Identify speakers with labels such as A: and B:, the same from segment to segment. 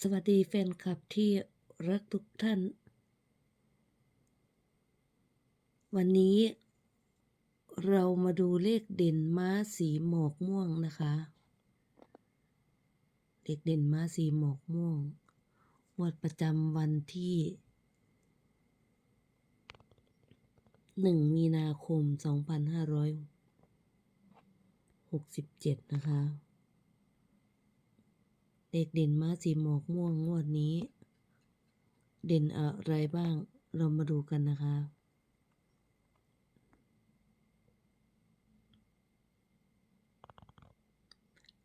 A: สวัสดีแฟนคลับที่รักทุกท่าน วันนี้เรามาดูเลขเด่นม้าสีหมอกม่วงนะคะ เลขเด่นม้าสีหมอกม่วงงวดประจำวันที่หนึ่งมีนาคมสองพันห้าร้อยหกสิบเจ็ดนะคะ เลขเด่นม้าสีหมอกม่วงงวดนี้ เด่นอะไรบ้าง เรามาดูกันนะคะ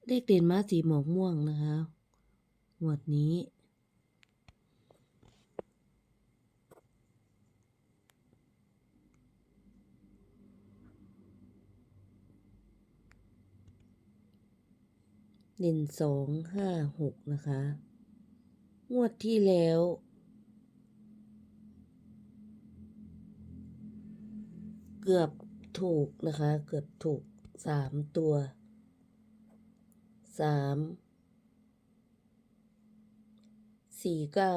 A: เลขเด่นม้าสีหมอกม่วงนะคะงวดนี้ เด่นสองห้าหกนะคะ งวดที่แล้ว เกือบถูกนะคะ เกือบถูกสามตัวสามสี่เก้า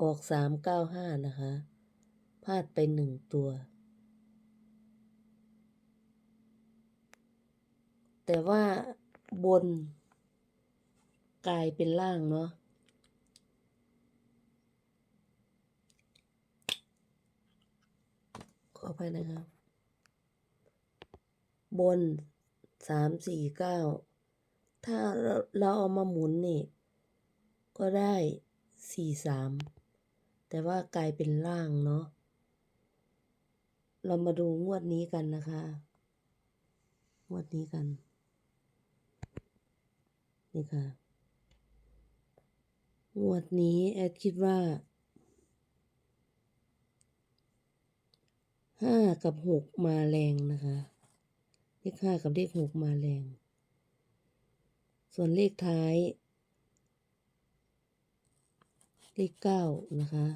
A: ออกสามเก้าห้านะคะ พลาดไปหนึ่งตัว แต่ว่าบน กลายเป็นล่างเนาะขออภัยนะครับ บนสามสี่เก้าถ้าเราเราเอามาหมุนนี่ ก็ได้สี่สามแต่ว่ากลายเป็นล่างเนาะเรามาดูงวดนี้กันนะคะ งวดนี้กัน นี่ค่ะ งวดนี้แอดคิดว่าห้ากับหกมาแรงนะคะเลขห้ากับเลขหกมาแรง ส่วนเลขท้าย เลขเก้านะคะ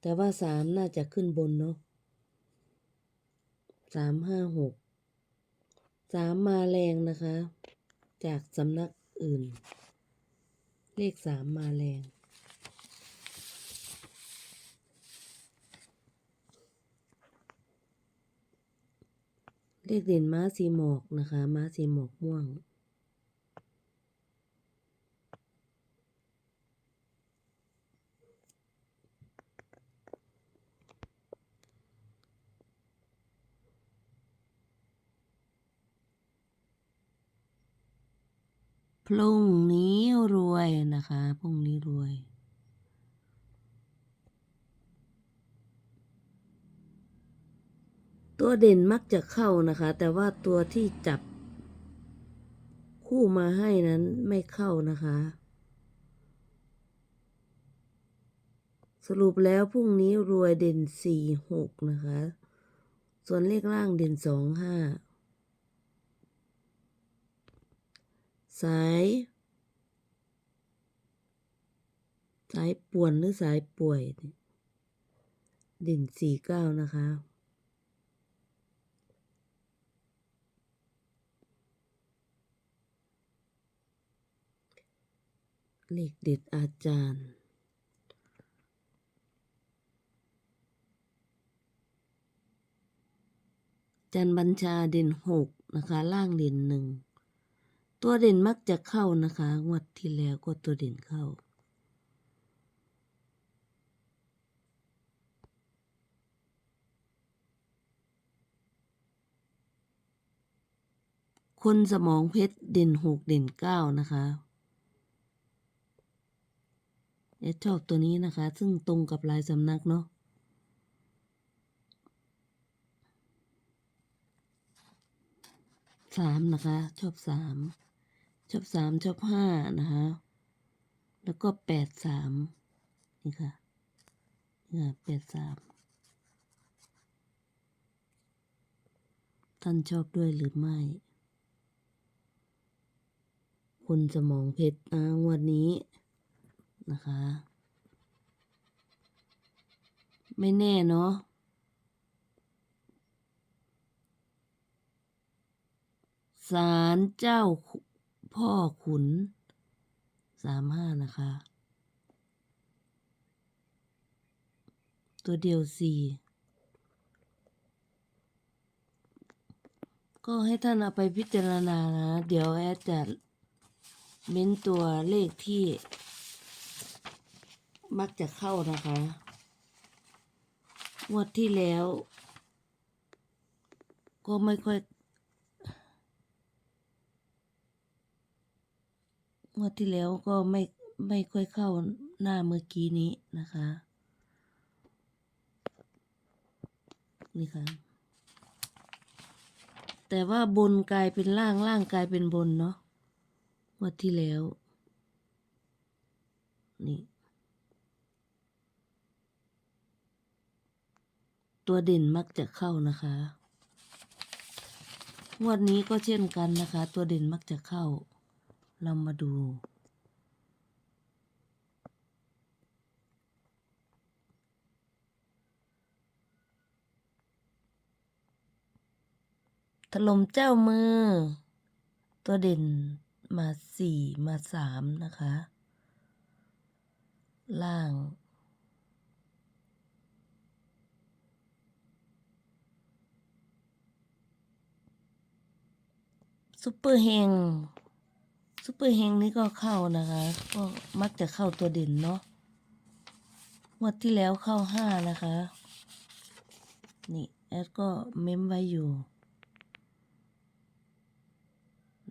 A: แต่ว่าสามน่าจะขึ้นบนเนาะสามห้าหกสามมาแรงนะคะ จากสำนักอื่น เลขสามมาแรง เลขเด่นม้าสีหมอกนะคะ ม้าสีหมอกม่วง พรุ่งนี้รวยนะคะ พรุ่งนี้รวย ตัวเด่นมักจะเข้านะคะ แต่ว่าตัวที่จับ คู่มาให้นั้นไม่เข้านะคะ สรุปแล้วพรุ่งนี้รวยเด่นสี่หกนะคะ ส่วนเลขล่างเด่นสองห้า สาย สายป่วนหรือสายป่วยเนี่ยเด่นสี่เก้านะคะ เลขเด็ดอาจารย์จันบัญชาเด่นหกนะคะ ล่างเด่นหนึ่ง ตัวเด่นมักจะเข้านะคะ งวดที่แล้วก็ตัวเด่นเข้า คนสมองเพชรเด่นหกเด่นเก้านะคะเอดชอบตัวนี้นะคะ ซึ่งตรงกับลายสำนักเนาะสามนะคะ ชอบสาม ชอบสามชอบห้านะคะ แล้วก็แปดสามนี่ค่ะนี่ค่ะแปดสามท่านชอบด้วยหรือไม่ คุณสมองเพชรนะงวันนี้นะคะ ไม่แน่เนาะศาลเจ้า พ่อขุนสามห้านะคะ ตัวเดียวสี่ก็ให้ท่านเอาไปพิจารณานะ เดี๋ยวแอดจะเม้นตัวเลขที่ มักจะเข้านะคะงวดที่แล้ว ก็ไม่ค่อย งวดที่แล้วก็ไม่ไม่ค่อยเข้าหน้าเมื่อกี้นี้นะคะ นี่ค่ะ แต่ว่าบนกลายเป็นล่างล่างกลายเป็นบนเนาะงวดที่แล้ว นี่ตัวเด่นมักจะเข้านะคะงวดนี้ก็เช่นกันนะคะ ตัวเด่นมักจะเข้า เรามาดู ถล่มเจ้ามือ ตัวเด่นมาสี่มาสามนะคะ ล่างซุปเปอร์เฮง ซุปเปอร์เฮงนี่ก็เข้านะคะ ก็มักจะเข้าตัวเด่นเนาะงวดที่แล้วเข้าห้านะคะ นี่แอดก็เม้มไว้อยู่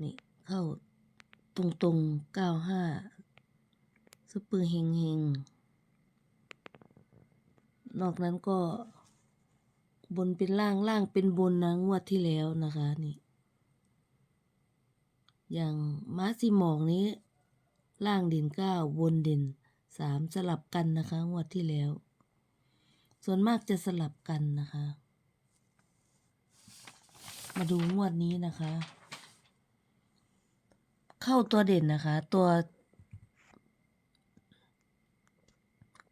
A: นี่เข้าตรงตรงเก้าห้าซุปเปอร์เฮงเฮงนอกนั้นก็บนเป็นล่างล่างเป็นบนนะงวดที่แล้วนะคะนี่ อย่างม้าสีหมอกนี้ ล่างเด่นเก้าบนเด่นสามสลับกันนะคะ งวดที่แล้ว ส่วนมากจะสลับกันนะคะ มาดูงวดนี้นะคะ เข้าตัวเด่นนะคะ ตัว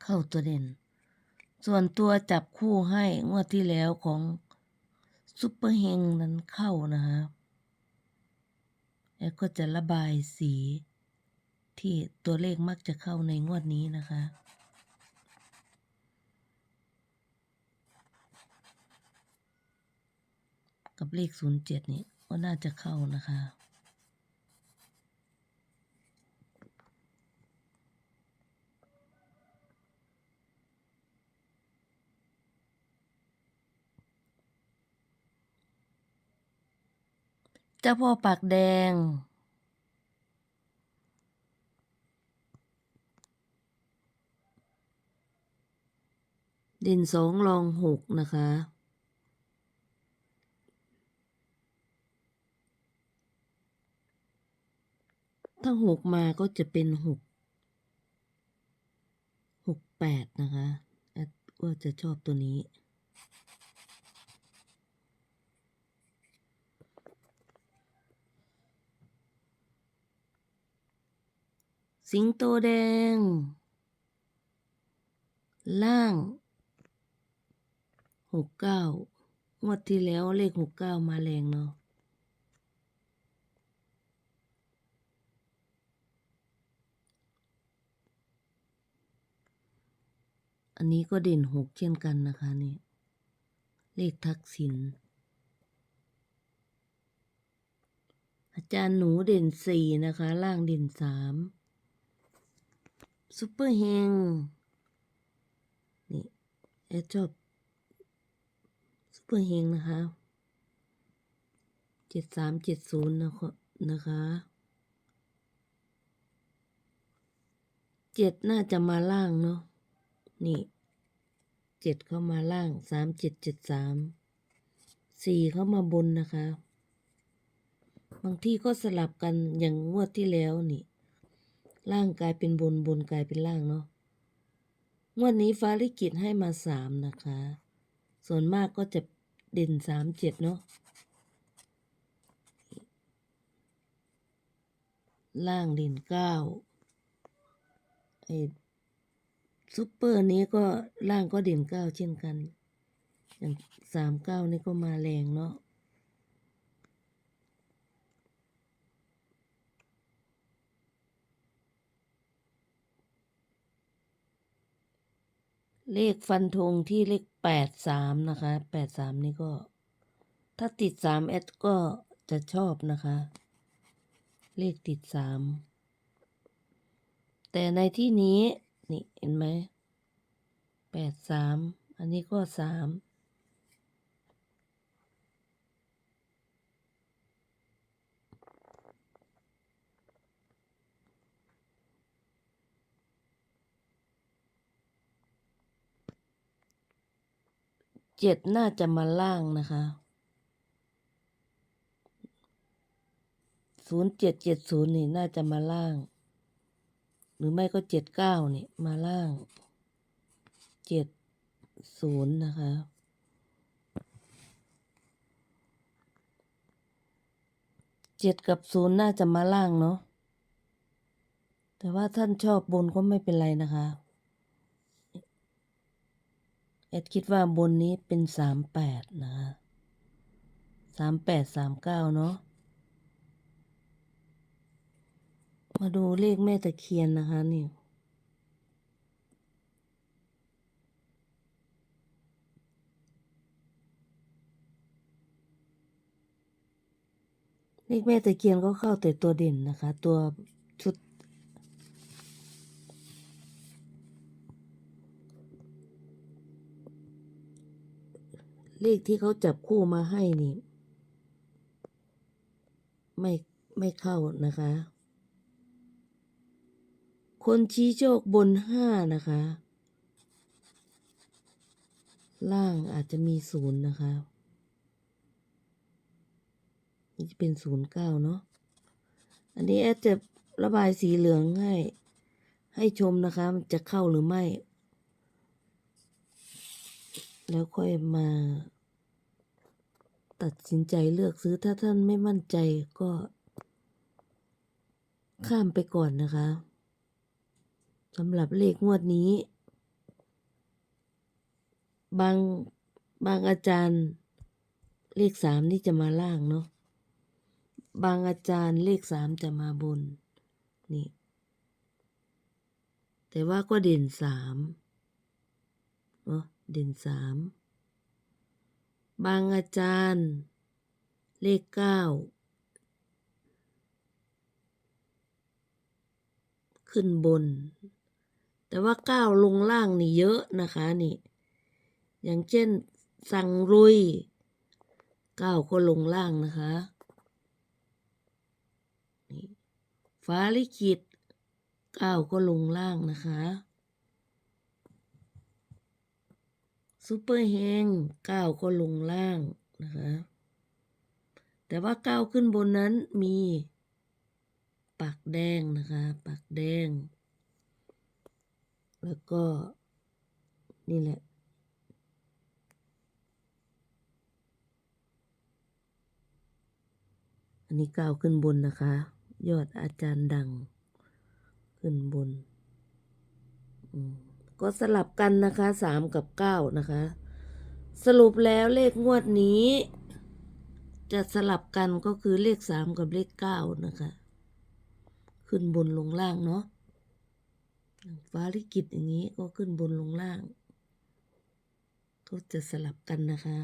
A: เข้าตัวเด่น ส่วนตัวจับคู่ให้งวดที่แล้วของซุปเปอร์เฮงนั้นเข้านะคะ แล้วก็จะระบายสี ที่ตัวเลขมักจะเข้าในงวดนี้นะคะกับเลข 07 นี่ก็น่าจะเข้านะคะ เจ้าพ่อปากแดงเด่นสองรองหกนะคะ ถ้าหกมาก็จะเป็นหกหกแปดนะคะแอดก็จะชอบตัวนี้ สิงโตแดง ล่างหกเก้างวดที่แล้วเลขหกเก้ามาแรงเนาะอันนี้ก็เด่นหกเช่นกันนะคะนี่ เลขทักษิณอาจารย์หนูเด่นสี่นะคะ ล่างเด่นสาม ซุปเปอร์เฮงนี่แอดชอบซุปเปอร์เฮงนะคะเจ็ดสามเจ็ดศูนย์นะคะนะคะเจ็ดน่าจะมาล่างเนาะนี่เจ็ดเข้ามาล่างสามเจ็ดเจ็ดสามสี่เข้ามาบนนะคะ บางที่ก็สลับกันอย่างงวดที่แล้วนี่ ล่างกลายเป็นบนบนกลายเป็นล่างเนาะงวดนี้ฟ้าลิกิตให้มาสามนะคะ ส่วนมากก็จะเด่นสามเจ็ดเนาะล่างเด่นเก้าไอ้ซุปเปอร์นี้ก็ล่างก็เด่นเก้าเช่นกัน อย่างสามเก้านี่ก็มาแรงเนาะ เลขฟันธงที่เลขแปดสามนะคะแปดสามนี่ก็ ถ้าติดสามแอดก็จะชอบนะคะ เลขติดสามแต่ในที่นี้ นี่เห็นไหมแปดสามอันนี้ก็สาม เจ็ดน่าจะมาล่างนะคะศูนย์เจ็ดเจ็ดศูนย์นี่น่าจะมาล่าง หรือไม่ก็เจ็ดเก้านี่มาล่างเจ็ดศูนย์นะคะ เจ็ดกับศูนย์น่าจะมาล่างเนาะ แต่ว่าท่านชอบบนก็ไม่เป็นไรนะคะ แอดคิดว่าบนนี้เป็นสามแปดนะคะสามแปดสามเก้าเนาะมาดูเลขแม่ตะเคียนนะคะนี่เลขแม่ตะเคียนก็เข้าแต่ตัวเด่นนะคะ ตัวชุด เลขที่เขาจับคู่มาให้นี่ ไม่ไม่เข้านะคะ คนชี้โชคบนห้านะคะ ล่างอาจจะมีศูนย์นะคะนี่จะเป็นศูนย์เก้าเนาะอันนี้แอดจะระบายสีเหลืองให้ ให้ชมนะคะ มันจะเข้าหรือไม่ แล้วค่อยมา ตัดสินใจเลือกซื้อถ้าท่านไม่มั่นใจก็ ข้ามไปก่อนนะคะสำหรับเลขงวดนี้ บางบางอาจารย์เลขสามนี่จะมาล่างเนาะบางอาจารย์เลขสามจะมาบน นี่ แต่ว่าก็เด่นสามเนาะ เด่นสาม บางอาจารย์ เลขเก้าขึ้นบน แต่ว่าเก้าลงล่างนี่เยอะนะคะนี่ อย่างเช่นสั่งรุยเก้าก็ลงล่างนะคะนี่ฟ้าลิขิตเก้าก็ลงล่างนะคะ ซูเปอร์เฮงเก้าก็ลงล่างนะคะแต่ว่าเก้าขึ้นบนนั้นมีปักแดงนะคะปักแดง แล้วก็นี่แหละอันนี้ก้าวขึ้นบนนะคะ ยอดอาจารย์ดัง ขึ้นบน อืม ก็สลับกันนะคะสามกับเก้านะคะ สรุปแล้วเลขงวดนี้ จะสลับกันก็คือเลขสามกับเลขเก้านะคะ ขึ้นบนลงล่างเนาะฟ้าลิกิตอย่างนี้ก็ขึ้นบนลงล่างก็จะสลับกันนะคะ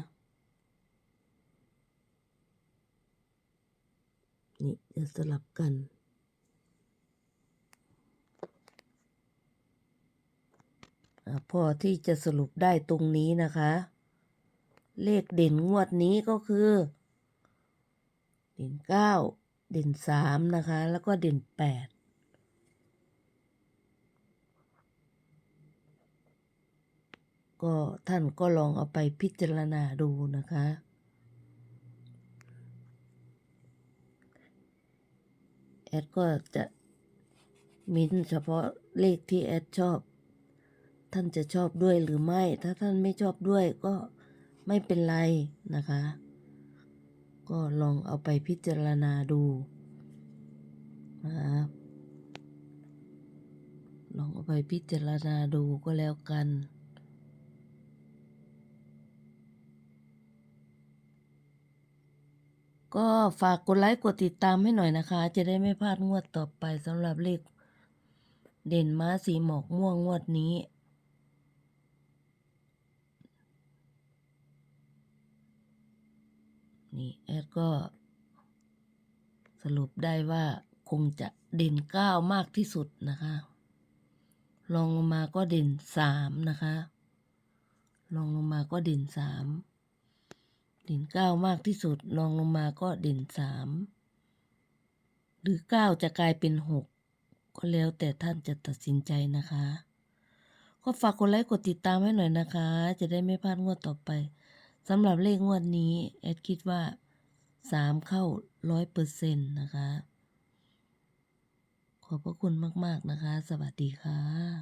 A: นี่จะสลับกัน อา พอที่จะสรุปได้ตรงนี้นะคะ เลขเด่นงวดนี้ก็คือ เด่นเก้าเด่นสามนะคะ แล้วก็เด่นแปดก็ท่านก็ลองเอาไปพิจารณาดูนะคะ แอดก็จะมิ้นเฉพาะเลขที่แอดชอบ ท่านจะชอบด้วยหรือไม่ ถ้าท่านไม่ชอบด้วยก็ไม่เป็นไรนะคะ ก็ลองเอาไปพิจารณาดูนะคะลองเอาไปพิจารณาดูก็แล้วกันก็ฝากกดไลค์กดติดตามให้หน่อยนะคะ จะได้ไม่พลาดงวดต่อไปสำหรับเลขเด่นม้าสีหมอกม่วงงวดนี้ นี่แอดก็ สรุปได้ว่าคงจะเด่นเก้ามากที่สุดนะคะรองลงมาก็เด่นสามนะคะรองลงมาก็เด่นสามเด่นเก้ามากที่สุดรองลงมาก็เด่นสามหรือเก้าจะกลายเป็นหกก็แล้วแต่ท่านจะตัดสินใจนะคะ ก็ฝากกดไลค์กดติดตามให้หน่อยนะคะ จะได้ไม่พลาดงวดต่อไป สำหรับเลขงวดนี้ แอดคิดว่าสามเข้าร้อยเปอร์เซ็นต์นะคะ ขอบพระคุณมาก ๆ นะคะ สวัสดีค่ะ